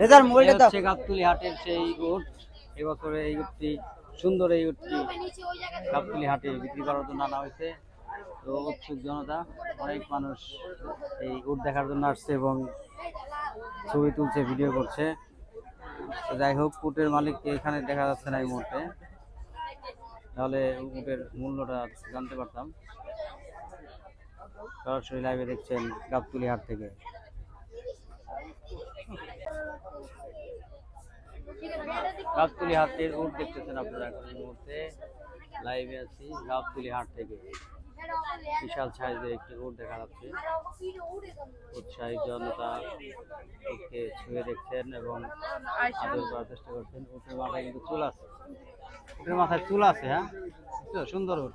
রেজার মোবাইলটা দাও। হচ্ছে গাবতুলি হাটের সেই এবছরে এই সুন্দর এই উটটি গাবতুলি হাটে বিক্রি করার জন্য আনা হয়েছে। তো উৎসুক জনতা অনেক মানুষ এই দেখার জন্য আসছে এবং ছবি তুলছে ভিডিও করছে। যাই হোক উটের মালিককে এখানে দেখা যাচ্ছে না এই মুহূর্তে। তাহলে উটের মূল্যটা জানতে পারতাম। সরাসরি লাইভে দেখছেন গাবতুলি হাট থেকে। গাবতুলি হাটের উট দেখতেছেন আপনারা এখন এই মুহূর্তে। লাইভে আছি গাবতুলি হাট থেকে। বিশাল সাইজের একটি উট দেখা যাচ্ছে। উৎসাহী জনতা উটকে ছুঁয়ে দেখছেন এবং আদর করার চেষ্টা করছেন। উটের মাথায় কিন্তু চুল আছে। উটের মাথায় চুল আছে হ্যাঁ? সুন্দর উট